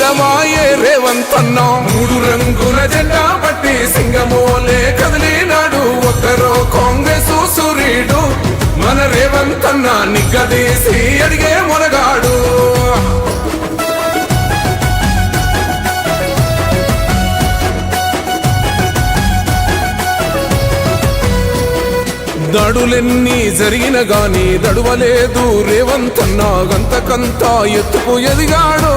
సిద్ధమాయే రేవంతన్న మూడు రంగుల జెండా పట్టి సింగమోలే కదిలినాడు. ఒక్కరో కాంగ్రెస్ సూర్యుడు మన రేవంతన్న నిగ్గదీసి అడిగే మునగాడు. దడులెన్ని జరిగిన గాని దడువలేదు రేవంతన్నా గంతకంతా ఎత్తుకు ఎదిగాడో.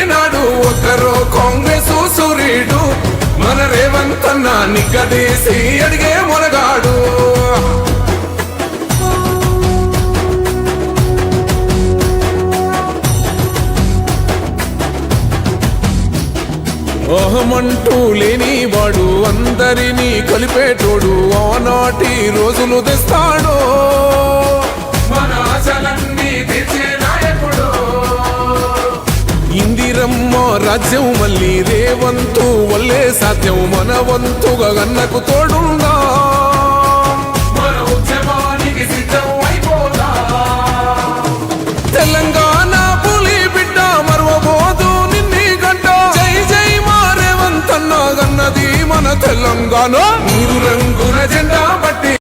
రేవంతన్న అడిగే మునగాడు. అహమంటూ లేని వాడు అందరినీ కలిపేటోడు ఆనాటి రోజులు తెస్తాడో. రమ్మ రాజ్యం మళ్ళీ రేవంతు వల్లే సాధ్యం మన వంతుగా గన్నకు తోడుందా? తెలంగాణ పులి బిడ్డ మరవబోదు నిన్ని గంట. జై జై గన్నది మన తెలంగాణ. రంగుల జెండా బట్టి